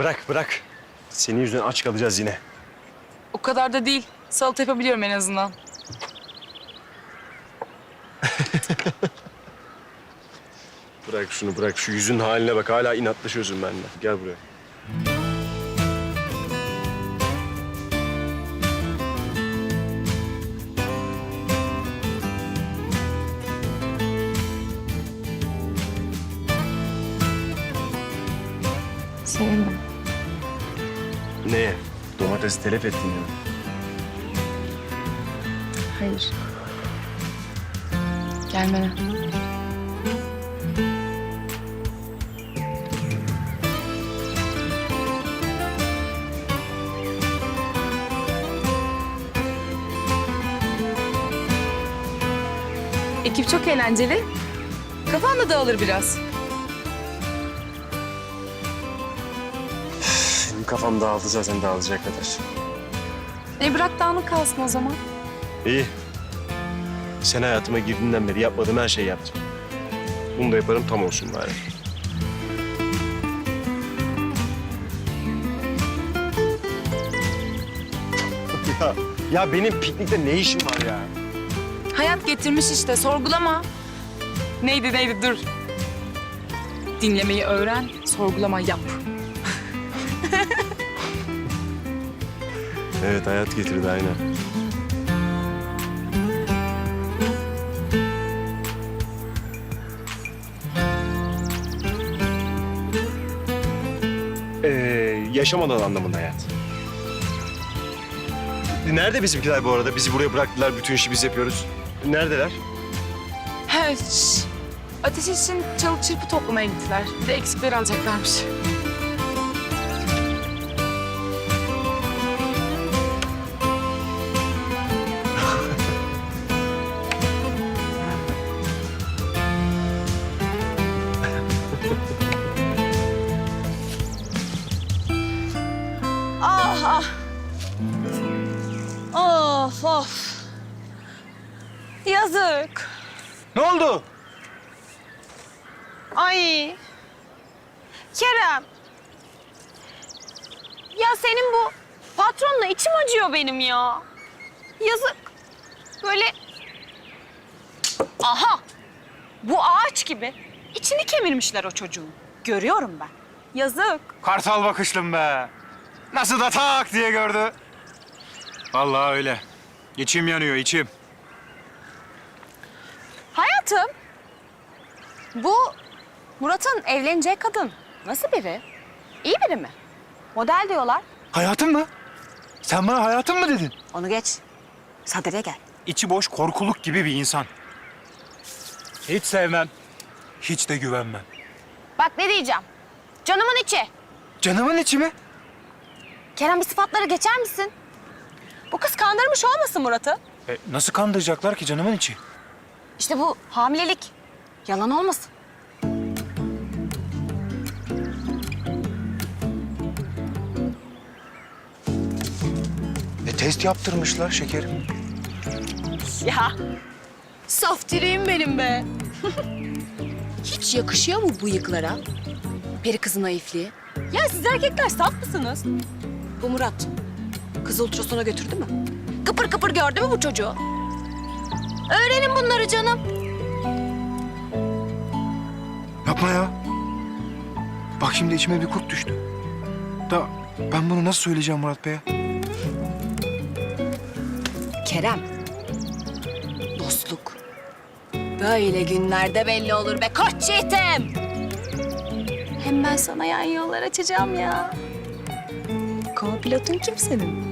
Bırak bırak. Senin yüzünden aç kalacağız yine. O kadar da değil. Salata yapabiliyorum en azından. Bırak şunu bırak. Şu yüzün haline bak. Hala inatlaşıyorsun benimle. Gel buraya. Sevindim. Ne? Domatesi telef ettin ya. Hayır. Gelmene. Ekip çok eğlenceli. Kafan da dağılır biraz. Benim kafam dağıldı zaten dağılacak kadar. E bırak dağınık kalsın o zaman. İyi. Sen hayatıma girdiğinden beri yapmadığım her şeyi yaptım. Bunu da yaparım tam olsun bari. ya, ya benim piknikte ne işim var ya? Hayat getirmiş işte sorgulama. Neydi neydi dur. Dinlemeyi öğren, sorgulama yap. Evet hayat getirdi aynen. Ee, yaşamadan anlamında hayat. Nerede bizimkiler bu arada? Bizi buraya bıraktılar, bütün işi biz yapıyoruz. Neredeler? He, şş. Ateş için çalı çırpı toplamaya gittiler. Bir de eksikleri alacaklarmış. Of of. Yazık. Ne oldu? Ay. Kerem. Ya senin bu patronla içim acıyor benim ya. Yazık. Böyle... Aha. Bu ağaç gibi. İçini kemirmişler o çocuğun. Görüyorum ben. Yazık. Kartal bakışlım be. Nasıl da tak diye gördü. Vallahi öyle. İçim yanıyor içim. Hayatım. Bu Murat'ın evleneceği kadın nasıl biri? İyi biri mi? Model diyorlar. Hayatım mı? Sen bana hayatım mı dedin? Onu geç. Sadede gel. İçi boş korkuluk gibi bir insan. Hiç sevmem. Hiç de güvenmem. Bak ne diyeceğim. Canımın içi. Canımın içi mi? Kerem bir sıfatları geçer misin? Bu kız kandırmış olmasın Murat'ı? E, nasıl kandıracaklar ki canımın içi? İşte bu hamilelik. Yalan olmasın. E, test yaptırmışlar şekerim. Ya. Saf direğim benim be. Hiç yakışıyor mu bıyıklara? Peri kızın naifliği. Ya siz erkekler saf mısınız? Bu Murat. Kızı ultrasona götürdü mü? Kıpır kıpır gördü mü bu çocuğu? Öğrenin bunları canım. Yapma ya. Bak şimdi içime bir kurt düştü. Da ben bunu nasıl söyleyeceğim Murat Bey'e? Kerem. Dostluk. Böyle günlerde belli olur be koç yiğitim. Hem ben sana yan yollar açacağım ya. Co-pilotun kim senin?